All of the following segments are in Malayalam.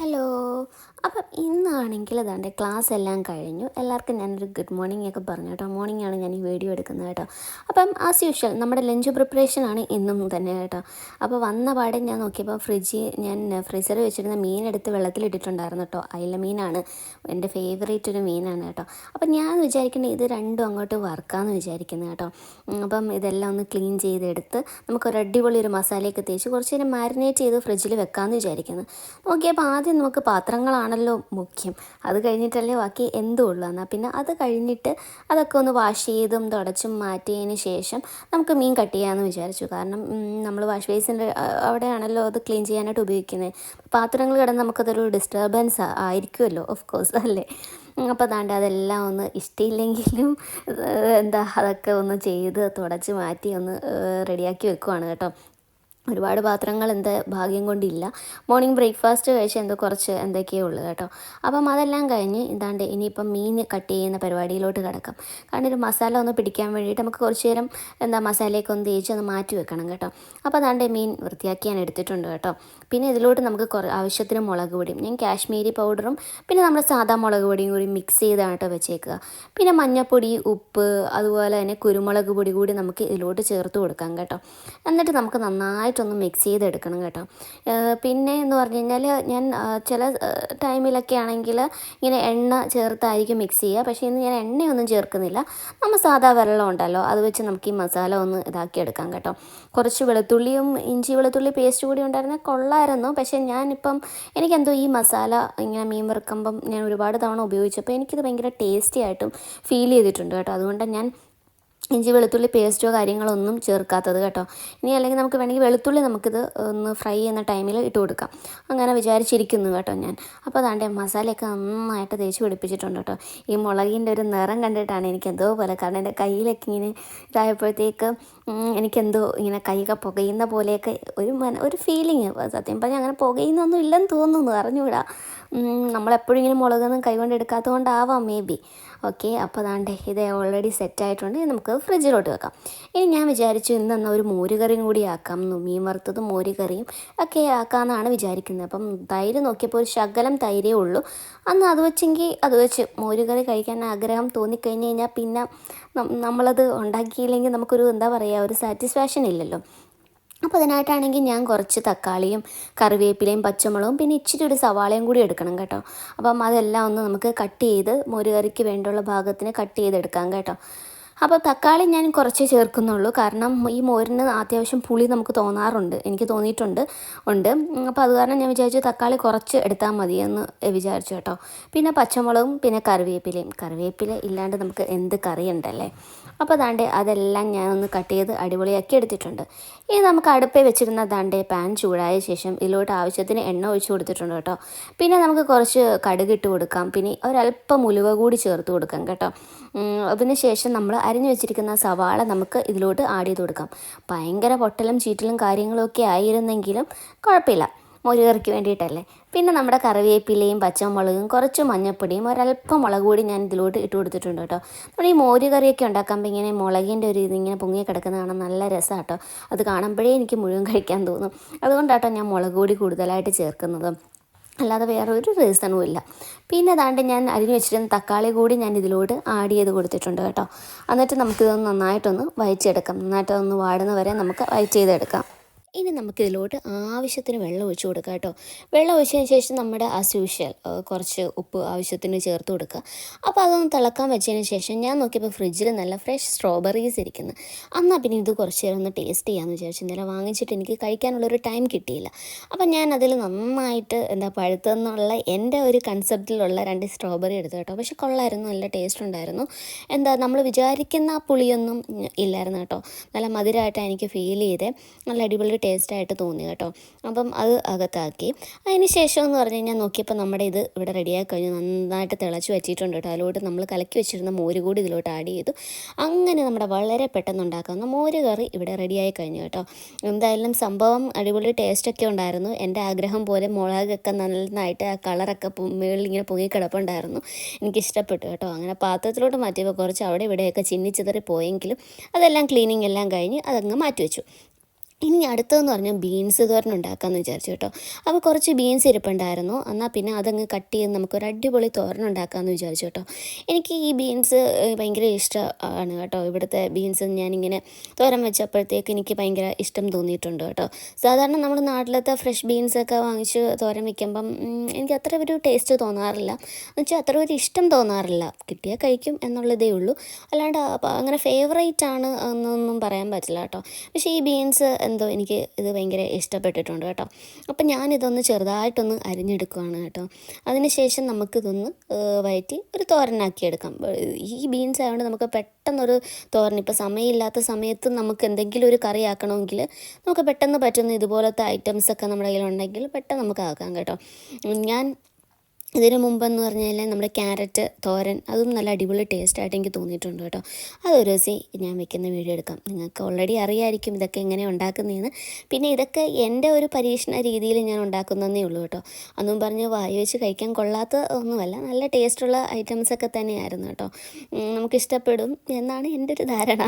ഹലോ. അപ്പം ഇന്നാണെങ്കിൽ അതാണ്ട് ക്ലാസ് എല്ലാം കഴിഞ്ഞു. എല്ലാവർക്കും ഞാനൊരു ഗുഡ് മോർണിംഗ് ഒക്കെ പറഞ്ഞു കേട്ടോ. മോർണിംഗ് ആണ് ഞാൻ ഈ വീഡിയോ എടുക്കുന്നത് കേട്ടോ. അപ്പം ആസ് യൂഷ്വൽ നമ്മുടെ ലഞ്ച് പ്രിപ്പറേഷൻ ആണ് ഇന്നും തന്നെ കേട്ടോ. അപ്പോൾ വന്ന പാടെ ഞാൻ നോക്കിയപ്പോൾ ഫ്രിഡ്ജിൽ ഞാൻ ഫ്രീസറിൽ വെച്ചിരുന്ന മീൻ എടുത്ത് വെള്ളത്തിലിട്ടിട്ടുണ്ടായിരുന്നു കേട്ടോ. അയില മീനാണ്. എന്റെ ഫേവറേറ്റ് ഒരു മീനാണ് കേട്ടോ. അപ്പം ഞാൻ വിചാരിക്കുന്നത് ഇത് രണ്ടും അങ്ങോട്ട് വറുക്കാമെന്ന് വിചാരിക്കുന്നത് കേട്ടോ. അപ്പം ഇതെല്ലാം ഒന്ന് ക്ലീൻ ചെയ്തെടുത്ത് നമുക്കൊരു അടിപൊളി ഒരു മസാലയൊക്കെ തേച്ച് കുറച്ച് നേരം മാരിനേറ്റ് ചെയ്ത് ഫ്രിഡ്ജിൽ വെക്കാമെന്ന് വിചാരിക്കുന്നത് നോക്കിയപ്പോൾ ആദ്യം നമുക്ക് പാത്രങ്ങളാണല്ലോ മുഖ്യം. അത് കഴിഞ്ഞിട്ടല്ലേ ബാക്കി എന്തും ഉള്ളൂ. എന്നാൽ പിന്നെ അത് കഴിഞ്ഞിട്ട് അതൊക്കെ ഒന്ന് വാഷ് ചെയ്തും തുടച്ചും മാറ്റിയതിന് ശേഷം നമുക്ക് മീൻ കട്ട് ചെയ്യാമെന്ന് വിചാരിച്ചു. കാരണം നമ്മൾ വാഷ് ബേസിന്റെ അവിടെയാണല്ലോ അത് ക്ലീൻ ചെയ്യാനായിട്ട് ഉപയോഗിക്കുന്നത്. പാത്രങ്ങൾ കിടന്ന് നമുക്കതൊരു ഡിസ്റ്റർബൻസ് ആയിരിക്കുമല്ലോ ഓഫ് കോഴ്സ് അല്ലേ? അപ്പോൾ അതാണ്ട് അതെല്ലാം ഒന്ന് ഇഷ്ടമില്ലെങ്കിലും എന്താ അതൊക്കെ ഒന്ന് ചെയ്ത് തുടച്ച് മാറ്റി ഒന്ന് റെഡിയാക്കി വെക്കുവാണ് കേട്ടോ. ഒരുപാട് പാത്രങ്ങൾ എന്താ ഭാഗ്യം കൊണ്ടില്ല. മോർണിംഗ് ബ്രേക്ക്ഫാസ്റ്റ് കഴിച്ച് എന്തോ കുറച്ച് എന്തൊക്കെയേ ഉള്ളൂ കേട്ടോ. അപ്പം അതെല്ലാം കഴിഞ്ഞ് ഇതാണ്ട് ഇനിയിപ്പം മീൻ കട്ട് ചെയ്യുന്ന പരിപാടിയിലോട്ട് കിടക്കാം. കാരണം ഒരു മസാല ഒന്ന് പിടിക്കാൻ വേണ്ടിയിട്ട് നമുക്ക് കുറച്ച് നേരം എന്താ മസാലയൊക്കെ ഒന്ന് തേച്ച് ഒന്ന് മാറ്റി വെക്കണം കേട്ടോ. അപ്പോൾ അതാണ്ട് മീൻ വൃത്തിയാക്കി ഞാൻ എടുത്തിട്ടുണ്ട് കേട്ടോ. പിന്നെ ഇതിലോട്ട് നമുക്ക് കുറേ ആവശ്യത്തിന് മുളക് പൊടിയും ഞാൻ കാശ്മീരി പൗഡറും പിന്നെ നമ്മുടെ സാധാ മുളക് പൊടിയും കൂടി മിക്സ് ചെയ്താണ് കേട്ടോ വെച്ചേക്കുക. പിന്നെ മഞ്ഞൾപ്പൊടി ഉപ്പ് അതുപോലെ തന്നെ കുരുമുളക് പൊടി കൂടി നമുക്ക് ഇതിലോട്ട് ചേർത്ത് കൊടുക്കാം കേട്ടോ. എന്നിട്ട് നമുക്ക് നന്നായിട്ടൊന്ന് മിക്സ് ചെയ്തെടുക്കണം കേട്ടോ. പിന്നെ എന്ന് പറഞ്ഞു കഴിഞ്ഞാൽ ഞാൻ ചില ടൈമിലൊക്കെ ആണെങ്കിൽ ഇങ്ങനെ എണ്ണ ചേർത്തായിരിക്കും മിക്സ് ചെയ്യുക. പക്ഷേ ഇന്ന് ഞാൻ എണ്ണയൊന്നും ചേർക്കുന്നില്ല. നമ്മൾ സാധാ വെള്ളം ഉണ്ടല്ലോ അത് വെച്ച് നമുക്ക് ഈ മസാല ഒന്ന് ഇതാക്കി എടുക്കാം കേട്ടോ. കുറച്ച് വെളുത്തുള്ളിയും ഇഞ്ചി വെളുത്തുള്ളി പേസ്റ്റ് കൂടി ഉണ്ടായിരുന്നാൽ കൊള്ളായിരുന്നു. പക്ഷേ ഞാനിപ്പം എനിക്കെന്തോ ഈ മസാല ഇങ്ങനെ മീൻ വറുക്കുമ്പം ഞാൻ ഒരുപാട് തവണ ഉപയോഗിച്ചപ്പോൾ എനിക്കിത് ഭയങ്കര ടേസ്റ്റി ആയിട്ടും ഫീൽ ചെയ്തിട്ടുണ്ട് കേട്ടോ. അതുകൊണ്ട് ഞാൻ ഇഞ്ചി വെളുത്തുള്ളി പേസ്റ്റോ കാര്യങ്ങളോ ഒന്നും ചേർക്കാത്തത് കേട്ടോ. ഇനി അല്ലെങ്കിൽ നമുക്ക് വേണമെങ്കിൽ വെളുത്തുള്ളി നമുക്കിത് ഒന്ന് ഫ്രൈ ചെയ്യുന്ന ടൈമിൽ ഇട്ട് കൊടുക്കാം. അങ്ങനെ വിചാരിച്ചിരിക്കുന്നു കേട്ടോ ഞാൻ. അപ്പോൾ അതാണ്ട് മസാലയൊക്കെ നന്നായിട്ട് തേച്ച് പിടിപ്പിച്ചിട്ടുണ്ട് കേട്ടോ. ഈ മുളകിന്റെ ഒരു നിറം കണ്ടിട്ടാണ് എനിക്ക് എന്തോ പോലെ. കാരണം എന്റെ കയ്യിലൊക്കെ ഇങ്ങനെ ഇതായപ്പോഴത്തേക്ക് എനിക്കെന്തോ ഇങ്ങനെ കൈയൊക്കെ പുകയുന്ന പോലെയൊക്കെ ഒരു മന ഒരു ഫീലിങ് സത്യം പറഞ്ഞാൽ അങ്ങനെ പുകയുന്നൊന്നും ഇല്ലെന്ന് തോന്നുന്നു. അറിഞ്ഞുകൂടാ. നമ്മളെപ്പോഴും ഇങ്ങനെ മുളകൊന്നും കൈകൊണ്ട് എടുക്കാത്തത് കൊണ്ടാവാം മേ ബി ഓക്കെ അപ്പോൾ അതാണ്ട് ഇത് ഓൾറെഡി സെറ്റ് ആയിട്ടുണ്ട്. നമുക്ക് ഫ്രിഡ്ജിലോട്ട് വെക്കാം. ഇനി ഞാൻ വിചാരിച്ചു ഇന്ന് എന്നാൽ ഒരു മോരുകറിയും കൂടി ആക്കാം. മീൻ വറുത്തതും മോരുകറിയും ഒക്കെ ആക്കാമെന്നാണ് വിചാരിക്കുന്നത്. അപ്പം തൈര് നോക്കിയപ്പോൾ ഒരു ശകലം തൈരേ ഉള്ളൂ. അന്ന് അത് വെച്ചെങ്കിൽ അത് വെച്ച് മോരുകറി കഴിക്കാൻ ആഗ്രഹം തോന്നിക്കഴിഞ്ഞ് കഴിഞ്ഞാൽ പിന്നെ നമ്മളത് ഉണ്ടാക്കിയില്ലെങ്കിൽ നമുക്കൊരു എന്താ പറയുക ഒരു സാറ്റിസ്ഫാക്ഷൻ ഇല്ലല്ലോ. അപ്പോൾ അതിനായിട്ടാണെങ്കിൽ ഞാൻ കുറച്ച് തക്കാളിയും കറിവേപ്പിലയും പച്ചമുളകും പിന്നെ ഇച്ചിരി ഒരു സവാളയും കൂടി എടുക്കണം കേട്ടോ. അപ്പം അതെല്ലാം ഒന്ന് നമുക്ക് കട്ട് ചെയ്ത് മോരുകറിക്ക് വേണ്ടുള്ള ഭാഗത്തിന് കട്ട് ചെയ്തെടുക്കാം കേട്ടോ. അപ്പോൾ തക്കാളി ഞാൻ കുറച്ച് ചേർക്കുന്നുള്ളൂ. കാരണം ഈ മോരിന് അത്യാവശ്യം പുളി നമുക്ക് തോന്നാറുണ്ട്. എനിക്ക് തോന്നിയിട്ടുണ്ട്. ഉണ്ട്. അപ്പോൾ അത് കാരണം ഞാൻ വിചാരിച്ചു തക്കാളി കുറച്ച് എടുത്താൽ എന്ന് വിചാരിച്ചു കേട്ടോ. പിന്നെ പച്ചമുളകും പിന്നെ കറിവേപ്പിലയും. കറിവേപ്പില ഇല്ലാണ്ട് നമുക്ക് എന്ത് കറിയുണ്ടല്ലേ? അപ്പോൾ ദാണ്ടെ അതെല്ലാം ഞാനൊന്ന് കട്ട് ചെയ്ത് അടിപൊളിയാക്കി എടുത്തിട്ടുണ്ട്. ഇനി നമുക്ക് അടുപ്പേ വെച്ചിരുന്ന ദാണ്ടെ പാൻ ചൂടായ ശേഷം ഇതിലോട്ട് ആവശ്യത്തിന് എണ്ണ ഒഴിച്ച് കൊടുത്തിട്ടുണ്ട് കേട്ടോ. പിന്നെ നമുക്ക് കുറച്ച് കടുക് ഇട്ട് കൊടുക്കാം. പിന്നെ ഒരല്പം ഉലുവ കൂടി ചേർത്ത് കൊടുക്കാം കേട്ടോ. അതിന് ശേഷം നമ്മൾ അരിഞ്ഞു വെച്ചിരിക്കുന്ന സവാള നമുക്ക് ഇതിലോട്ട് ആഡ് ചെയ്ത് കൊടുക്കാം. ഭയങ്കര പൊട്ടലും ചീറ്റലും കാര്യങ്ങളൊക്കെ ആയിരുന്നെങ്കിലും കുഴപ്പമില്ല. മോരുകറിക്ക് വേണ്ടിയിട്ടല്ലേ. പിന്നെ നമ്മുടെ കറിവേപ്പിലയും പച്ചമുളകും കുറച്ച് മഞ്ഞൾപ്പൊടിയും ഒരല്പം മുളക് പൊടി ഞാൻ ഇതിലോട്ട് ഇട്ട് കൊടുത്തിട്ടുണ്ട് കേട്ടോ. നമ്മൾ ഈ മോര് കറിയൊക്കെ ഉണ്ടാക്കുമ്പോൾ ഇങ്ങനെ മുളകിന്റെ ഒരു ഇതിങ്ങനെ പൊങ്ങി കിടക്കുന്ന കാണാൻ നല്ല രസമാണ് കേട്ടോ. അത് കാണുമ്പോഴേ എനിക്ക് മുഴുവൻ കഴിക്കാൻ തോന്നും. അതുകൊണ്ടാട്ടോ ഞാൻ മുളക് പൊടി കൂടുതലായിട്ട് ചേർക്കുന്നത്. അല്ലാതെ വേറെ ഒരു റീസണും ഇല്ല. പിന്നെ അതാണ്ട് ഞാൻ അരിഞ്ഞു വെച്ചിരുന്ന തക്കാളി കൂടി ഞാൻ ഇതിലോട്ട് ആഡ് ചെയ്ത് കൊടുത്തിട്ടുണ്ട് കേട്ടോ. എന്നിട്ട് നമുക്കിതൊന്ന് നന്നായിട്ടൊന്ന് വയച്ചെടുക്കാം നന്നായിട്ടൊന്ന് വാടുന്ന വരെ നമുക്ക് വയറ്റ് ചെയ്തെടുക്കാം ഇനി നമുക്കിതിലോട്ട് ആവശ്യത്തിന് വെള്ളം ഒഴിച്ചു കൊടുക്കാം കേട്ടോ. വെള്ളം ഒഴിച്ചതിന് ശേഷം നമ്മുടെ ആ യൂഷ്വൽ കുറച്ച് ഉപ്പ് ആവശ്യത്തിന് ചേർത്ത് കൊടുക്കുക. അപ്പോൾ അതൊന്ന് തിളക്കാൻ വെച്ചതിന് ശേഷം ഞാൻ നോക്കിയപ്പോൾ ഫ്രിഡ്ജിൽ നല്ല ഫ്രഷ് സ്ട്രോബെറീസ് ഇരിക്കുന്നു. എന്നാൽ പിന്നെ ഇത് കുറച്ച് നേരം ഒന്ന് ടേസ്റ്റ് ചെയ്യാമെന്ന് വിചാരിച്ചു. ഇന്നലെ വാങ്ങിച്ചിട്ട് എനിക്ക് കഴിക്കാനുള്ളൊരു ടൈം കിട്ടിയില്ല. അപ്പം ഞാൻ അതിൽ നന്നായിട്ട് എന്താ പഴുത്തെന്നുള്ള എന്റെ ഒരു കൺസെപ്റ്റിലുള്ള രണ്ട് സ്ട്രോബെറി എടുത്തു കേട്ടോ. പക്ഷെ കൊള്ളായിരുന്നു നല്ല ടേസ്റ്റ് ഉണ്ടായിരുന്നു. എന്താ നമ്മൾ വിചാരിക്കുന്ന പുളിയൊന്നും ഇല്ലായിരുന്നു കേട്ടോ. നല്ല മധുരമായിട്ടാണ് എനിക്ക് ഫീൽ ചെയ്തേ. നല്ല അടിപൊളി ടേസ്റ്റ് ആയിട്ട് തോന്നി കേട്ടോ. അപ്പം അത് അകത്താക്കി. അതിന് ശേഷം എന്ന് പറഞ്ഞു കഴിഞ്ഞാൽ നോക്കിയപ്പോൾ നമ്മുടെ ഇത് ഇവിടെ റെഡിയായി കഴിഞ്ഞു. നന്നായിട്ട് തിളച്ച് വെച്ചിട്ടുണ്ട് കേട്ടോ. അതിലോട്ട് നമ്മൾ കലക്കി വെച്ചിരുന്ന മോര് കൂടി ഇതിലോട്ട് ആഡ് ചെയ്തു. അങ്ങനെ നമ്മുടെ വളരെ പെട്ടെന്ന് ഉണ്ടാക്കാവുന്ന മോര് കറി ഇവിടെ റെഡിയായി കഴിഞ്ഞു കേട്ടോ. എന്തായാലും സംഭവം അടിപൊളി ടേസ്റ്റൊക്കെ ഉണ്ടായിരുന്നു. എന്റെ ആഗ്രഹം പോലെ മുളകൊക്കെ നന്നായിട്ട് ആ കളറൊക്കെ മുകളിൽ ഇങ്ങനെ പൊങ്ങി കിടപ്പുണ്ടായിരുന്നു എനിക്ക് ഇഷ്ടപ്പെട്ടു കേട്ടോ. അങ്ങനെ പാത്രത്തിലോട്ട് മാറ്റിയപ്പോൾ കുറച്ച് അവിടെ ഇവിടെയൊക്കെ ചിന്നിച്ചിതറി പോയെങ്കിലും അതെല്ലാം ക്ലീനിങ് എല്ലാം കഴിഞ്ഞ് അതങ്ങ് മാറ്റി വെച്ചു ഇനി അടുത്തതെന്ന് പറഞ്ഞാൽ ബീൻസ് തോരൻ ഉണ്ടാക്കാമെന്ന് വിചാരിച്ചു കേട്ടോ. അപ്പോൾ കുറച്ച് ബീൻസ് ഇരിപ്പുണ്ടായിരുന്നു. എന്നാൽ പിന്നെ അതങ്ങ് കട്ട് ചെയ്ത് നമുക്കൊരു അടിപൊളി തോരൻ ഉണ്ടാക്കാമെന്ന് വിചാരിച്ചു കേട്ടോ. എനിക്ക് ഈ ബീൻസ് ഭയങ്കര ഇഷ്ടമാണ് കേട്ടോ. ഇവിടുത്തെ ബീൻസ് ഞാനിങ്ങനെ തോരൻ വെച്ചപ്പോഴത്തേക്ക് എനിക്ക് ഭയങ്കര ഇഷ്ടം തോന്നിയിട്ടുണ്ട് കേട്ടോ. സാധാരണ നമ്മുടെ നാട്ടിലത്തെ ഫ്രഷ് ബീൻസൊക്കെ വാങ്ങിച്ച് തോരൻ വയ്ക്കുമ്പം എനിക്ക് അത്ര ഒരു ടേസ്റ്റ് തോന്നാറില്ല. എന്ന് വെച്ചാൽ അത്ര ഒരു ഇഷ്ടം തോന്നാറില്ല. കിട്ടിയാൽ കഴിക്കും എന്നുള്ളതേ ഉള്ളൂ. അല്ലാണ്ട് അങ്ങനെ ഫേവറേറ്റ് ആണ് എന്നൊന്നും പറയാൻ പറ്റില്ല കേട്ടോ. പക്ഷേ ഈ ബീൻസ് എന്തോ എനിക്ക് ഇത് ഭയങ്കര ഇഷ്ടപ്പെട്ടിട്ടുണ്ട് കേട്ടോ. അപ്പം ഞാനിതൊന്ന് ചെറുതായിട്ടൊന്ന് അരിഞ്ഞെടുക്കുകയാണ് കേട്ടോ. അതിനുശേഷം നമുക്കിതൊന്ന് വയറ്റി ഒരു തോരനാക്കി എടുക്കാം. ഈ ബീൻസ് ആയതുകൊണ്ട് നമുക്ക് പെട്ടെന്നൊരു തോരൻ ഇപ്പോൾ സമയമില്ലാത്ത സമയത്ത് നമുക്ക് എന്തെങ്കിലും ഒരു കറി ആക്കണമെങ്കിൽ നമുക്ക് പെട്ടെന്ന് പറ്റുന്ന ഇതുപോലത്തെ ഐറ്റംസൊക്കെ നമ്മുടെ കയ്യിലുണ്ടെങ്കിൽ പെട്ടെന്ന് നമുക്ക് ആക്കാം കേട്ടോ. ഞാൻ ഇതിന് മുമ്പെന്ന് പറഞ്ഞാൽ നമ്മുടെ ക്യാരറ്റ് തോരൻ അതും നല്ല അടിപൊളി ടേസ്റ്റായിട്ട് എനിക്ക് തോന്നിയിട്ടുണ്ട് കേട്ടോ. അതൊരു ദിവസം ഞാൻ വെക്കുന്ന വീഡിയോ എടുക്കാം. നിങ്ങൾക്ക് ഓൾറെഡി അറിയായിരിക്കും ഇതൊക്കെ എങ്ങനെ ഉണ്ടാക്കുന്നതെന്ന് പിന്നെ ഇതൊക്കെ എന്റെ ഒരു പരീക്ഷണ രീതിയിൽ ഞാൻ ഉണ്ടാക്കുന്നതേ ഉള്ളൂ കേട്ടോ. അന്നും പറഞ്ഞ് വായി വെച്ച് കഴിക്കാൻ കൊള്ളാത്ത ഒന്നുമല്ല നല്ല ടേസ്റ്റുള്ള ഐറ്റംസൊക്കെ തന്നെയായിരുന്നു കേട്ടോ. നമുക്കിഷ്ടപ്പെടും എന്നാണ് എന്റെ ഒരു ധാരണ.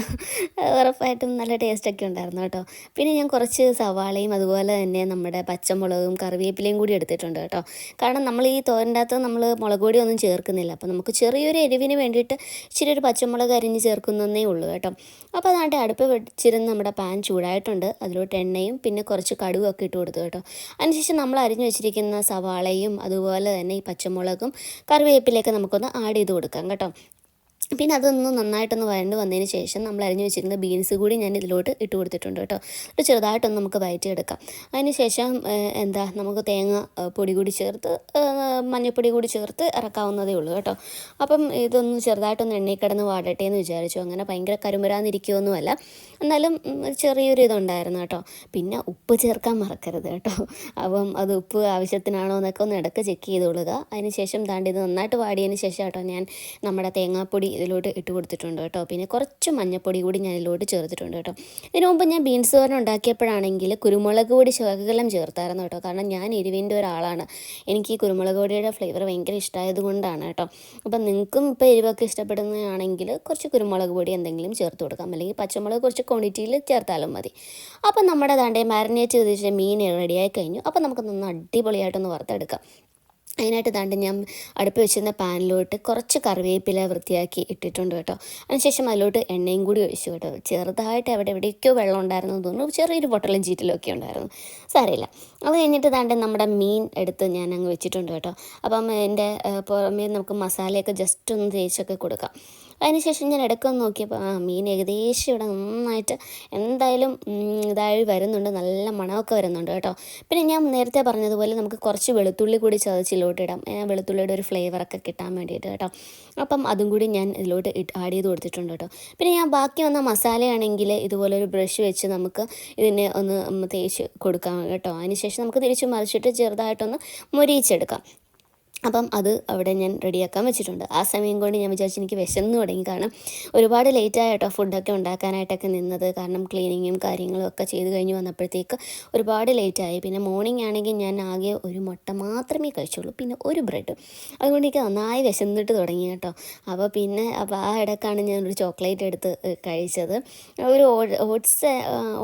ഉറപ്പായിട്ടും നല്ല ടേസ്റ്റൊക്കെ ഉണ്ടായിരുന്നു കേട്ടോ. പിന്നെ ഞാൻ കുറച്ച് സവാളയും അതുപോലെ തന്നെ നമ്മുടെ പച്ചമുളകും കറിവേപ്പിലയും കൂടി എടുത്തിട്ടുണ്ട് കേട്ടോ. കാരണം നമ്മൾ ഈ തോരൻ അതിന്റെ അകത്ത് നമ്മൾ മുളക് ഒന്നും ചേർക്കുന്നില്ല. അപ്പോൾ നമുക്ക് ചെറിയൊരു എരിവിന് വേണ്ടിയിട്ട് ഇച്ചിരി ഒരു പച്ചമുളക് അരിഞ്ഞ് ചേർക്കുന്നതേ ഉള്ളൂ കേട്ടോ. അപ്പോൾ അതാണ്ട് അടുപ്പ് വെച്ചിരുന്ന് നമ്മുടെ പാൻ ചൂടായിട്ടുണ്ട്. അതിലോട്ട് എണ്ണയും പിന്നെ കുറച്ച് കടുകൊക്കെ ഇട്ട് കൊടുത്തു കേട്ടോ. അതിനുശേഷം നമ്മൾ അരിഞ്ഞു വെച്ചിരിക്കുന്ന സവാളയും അതുപോലെ തന്നെ ഈ പച്ചമുളകും കറിവേപ്പിലയൊക്കെ നമുക്കൊന്ന് ആഡ് ചെയ്ത് കൊടുക്കാം കേട്ടോ. പിന്നെ അതൊന്ന് നന്നായിട്ടൊന്ന് വഴണ്ട് വന്നതിന് ശേഷം നമ്മൾ അരിഞ്ഞു വെച്ചിരുന്ന ബീൻസ് കൂടി ഞാൻ ഇതിലോട്ട് ഇട്ട് കൊടുത്തിട്ടുണ്ട് കേട്ടോ. ഒരു ചെറുതായിട്ടൊന്ന് നമുക്ക് വയറ്റിയെടുക്കാം. അതിന് ശേഷം എന്താ നമുക്ക് തേങ്ങ പൊടി കൂടി ചേർത്ത് മഞ്ഞൾപ്പൊടി കൂടി ചേർത്ത് ഇറക്കാവുന്നതേ ഉള്ളൂ കേട്ടോ. അപ്പം ഇതൊന്ന് ചെറുതായിട്ടൊന്ന് എണ്ണയിൽ കിടന്ന് വാടട്ടെ എന്ന് വിചാരിച്ചു. അങ്ങനെ ഭയങ്കര കരുമുരാന്നിരിക്കുമൊന്നുമല്ല എന്നാലും ചെറിയൊരു ഇതുണ്ടായിരുന്നു കേട്ടോ. പിന്നെ ഉപ്പ് ചേർക്കാൻ മറക്കരുത് കേട്ടോ. അപ്പം അത് ഉപ്പ് ആവശ്യത്തിനാണോ എന്നൊക്കെ ഒന്ന് ഇടയ്ക്ക് ചെക്ക് ചെയ്ത് ചെയ്തോളുക അതിന് ശേഷം താണ്ടി ഇത് നന്നായിട്ട് വാടിയതിന് ശേഷം കേട്ടോ ഞാൻ നമ്മുടെ തേങ്ങാപ്പൊടി ഇതിലോട്ട് ഇട്ട് കൊടുത്തിട്ടുണ്ട് കേട്ടോ. പിന്നെ കുറച്ച് മഞ്ഞപ്പൊടി കൂടി ഞാൻ ഇതിലോട്ട് ചേർത്തിട്ടുണ്ട് കേട്ടോ. ഇതിനു മുമ്പ് ഞാൻ ബീൻസ് തോരൻ ഉണ്ടാക്കിയപ്പോഴാണെങ്കിൽ കുരുമുളക് പൊടി ശകലം ചേർത്തായിരുന്നു കേട്ടോ. കാരണം ഞാൻ എരിവിന്റെ ഒരാളാണ്. എനിക്ക് ഈ കുരുമുളക് പൊടിയുടെ ഫ്ലേവർ ഭയങ്കര ഇഷ്ടമായത് കൊണ്ടാണ് കേട്ടോ. അപ്പം നിങ്ങൾക്കും ഇപ്പോൾ എരിവൊക്കെ ഇഷ്ടപ്പെടുന്നതാണെങ്കിൽ കുറച്ച് കുരുമുളക് പൊടി എന്തെങ്കിലും ചേർത്ത് കൊടുക്കാം. അല്ലെങ്കിൽ പച്ചമുളക് കുറച്ച് ക്വാണ്ടിറ്റിയിൽ ചേർത്താലും മതി. അപ്പം നമ്മുടെ ദാണ്ടേ മാരിനേറ്റ് ചെയ്ത് മീൻ റെഡിയായി കഴിഞ്ഞു. അപ്പം നമുക്ക് നന്ന് അടിപൊളിയായിട്ടൊന്ന് വറുത്തെടുക്കാം. അതിനായിട്ട് താണ്ട് ഞാൻ അടുപ്പ് വെച്ചിരുന്ന പാനിലോട്ട് കുറച്ച് കറിവേപ്പില വൃത്തിയാക്കി ഇട്ടിട്ടുണ്ട് കേട്ടോ. അതിനുശേഷം അതിലോട്ട് എണ്ണയും കൂടി ഒഴിച്ചു കേട്ടോ. ചെറുതായിട്ട് അവിടെ എവിടെയൊക്കെയോ വെള്ളം ഉണ്ടായിരുന്നു തോന്നുന്നു. ചെറിയൊരു പൊട്ടലും ചീറ്റലും ഒക്കെ ഉണ്ടായിരുന്നു. സാരമില്ല. അത് കഴിഞ്ഞിട്ട് താണ്ട് നമ്മുടെ മീൻ എടുത്ത് ഞാൻ അങ്ങ് വെച്ചിട്ടുണ്ട് കേട്ടോ. അപ്പം എന്റെ പുറമേ നമുക്ക് മസാലയൊക്കെ ജസ്റ്റ് ഒന്ന് തേച്ചൊക്കെ കൊടുക്കാം. അതിനുശേഷം ഞാൻ ഇടയ്ക്കൊന്ന് നോക്കിയപ്പോൾ ആ മീൻ ഏകദേശം ഇവിടെ നന്നായിട്ട് എന്തായാലും ഇതായി വരുന്നുണ്ട്. നല്ല മണമൊക്കെ വരുന്നുണ്ട് കേട്ടോ. പിന്നെ ഞാൻ നേരത്തെ പറഞ്ഞതുപോലെ നമുക്ക് കുറച്ച് വെളുത്തുള്ളി കൂടി ചതച്ചിലോട്ട് ഇടാം. വെളുത്തുള്ളിയുടെ ഒരു ഫ്ലേവറൊക്കെ കിട്ടാൻ വേണ്ടിയിട്ട് കേട്ടോ. അപ്പം അതും കൂടി ഞാൻ ഇതിലോട്ട് ആഡ് ചെയ്ത് കൊടുത്തിട്ടുണ്ട് കേട്ടോ. പിന്നെ ഞാൻ ബാക്കി വന്ന മസാലയാണെങ്കിൽ ഇതുപോലെ ഒരു ബ്രഷ് വെച്ച് നമുക്ക് ഇതിനെ ഒന്ന് തേച്ച് കൊടുക്കാം കേട്ടോ. അതിനുശേഷം നമുക്ക് തിരിച്ച് മറിച്ചിട്ട് ചെറുതായിട്ടൊന്ന് മൊരിയിച്ചെടുക്കാം. അപ്പം അത് അവിടെ ഞാൻ റെഡിയാക്കാൻ വെച്ചിട്ടുണ്ട്. ആ സമയം കൊണ്ട് ഞാൻ വിചാരിച്ചു എനിക്ക് വിശന്ന് തുടങ്ങി. കാരണം ഒരുപാട് ലേറ്റായിട്ടോ ഫുഡൊക്കെ ഉണ്ടാക്കാനായിട്ടൊക്കെ നിന്നത്. കാരണം ക്ലീനിങ്ങും കാര്യങ്ങളും ഒക്കെ ചെയ്ത് കഴിഞ്ഞ് വന്നപ്പോഴത്തേക്ക് ഒരുപാട് ലേറ്റായി പിന്നെ മോർണിംഗ് ആണെങ്കിൽ ഞാൻ ആകെ ഒരു മുട്ട മാത്രമേ കഴിച്ചുള്ളൂ. പിന്നെ ഒരു ബ്രെഡ് അതുകൊണ്ട് എനിക്ക് നന്നായി വിശന്നിട്ട് തുടങ്ങി കേട്ടോ. അപ്പോൾ പിന്നെ അപ്പോൾ ആ ഇടക്കാണ് ഞാൻ ഒരു ചോക്ലേറ്റ് എടുത്ത് കഴിച്ചത്. ഒരു ഓട്സ്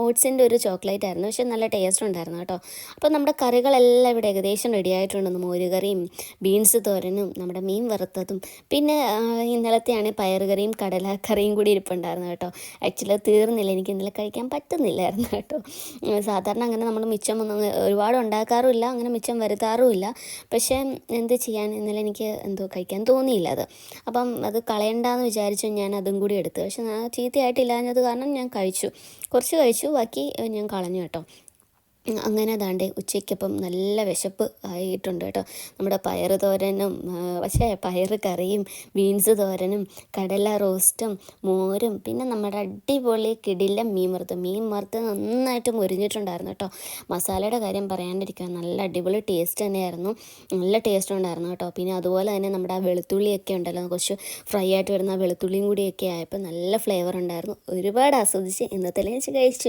ഓട്സിന്റെ ഒരു ചോക്ലേറ്റ് ആയിരുന്നു. പക്ഷെ നല്ല ടേസ്റ്റ് ഉണ്ടായിരുന്നു കേട്ടോ. അപ്പോൾ നമ്മുടെ കറികളെല്ലാം ഇവിടെ ഏകദേശം റെഡി ആയിട്ടുണ്ടെന്ന് മോരുകറിയും ബീൻസ് തോരനും നമ്മുടെ മീൻ വറുത്തതും പിന്നെ ഇന്നലത്തെയാണ് പയറുകറിയും കടലക്കറിയും കൂടി ഇരിപ്പുണ്ടായിരുന്നു കേട്ടോ. ആക്ച്വലി തീർന്നില്ല. എനിക്ക് ഇന്നലെ കഴിക്കാൻ പറ്റുന്നില്ലായിരുന്നു കേട്ടോ. സാധാരണ അങ്ങനെ നമ്മൾ മിച്ചം ഒന്നും ഒരുപാട് ഉണ്ടാക്കാറുമില്ല അങ്ങനെ മിച്ചം വരുത്താറുമില്ല. പക്ഷേ എന്ത് ചെയ്യാൻ? ഇന്നലെ എനിക്ക് എന്തോ കഴിക്കാൻ തോന്നിയില്ല അത്. അപ്പം അത് കളയണ്ടെന്ന് വിചാരിച്ചു ഞാൻ അതും കൂടി എടുത്തു. പക്ഷെ ചീത്തയായിട്ടില്ലാഞ്ഞത് കാരണം ഞാൻ കഴിച്ചു. കുറച്ച് കഴിച്ചു. ബാക്കി ഞാൻ കളഞ്ഞു കേട്ടോ. അങ്ങനെ അതാണ്ട് ഉച്ചയ്ക്കപ്പം നല്ല വിശപ്പ് ആയിട്ടുണ്ട് കേട്ടോ. നമ്മുടെ പയർ തോരനും പക്ഷേ പയർ കറിയും ബീൻസ് തോരനും കടല റോസ്റ്റും മോരും പിന്നെ നമ്മുടെ അടിപൊളി കിടില മീൻ വറുത്ത് മീൻ വറുത്ത് നന്നായിട്ട് മുരിഞ്ഞിട്ടുണ്ടായിരുന്നു കേട്ടോ. മസാലയുടെ കാര്യം പറയാണ്ടിരിക്കുക നല്ല അടിപൊളി ടേസ്റ്റ് തന്നെയായിരുന്നു. നല്ല ടേസ്റ്റ് ഉണ്ടായിരുന്നു കേട്ടോ. പിന്നെ അതുപോലെ തന്നെ നമ്മുടെ ആ വെളുത്തുള്ളിയൊക്കെ ഉണ്ടല്ലോ കുറച്ച് ഫ്രൈ ആയിട്ട് വരുന്ന വെളുത്തുള്ളിയും കൂടിയൊക്കെ ആയപ്പോൾ നല്ല ഫ്ലേവർ ഉണ്ടായിരുന്നു. ഒരുപാട് ആസ്വദിച്ച് ഇന്നത്തെ ലഞ്ച് കഴിച്ചു.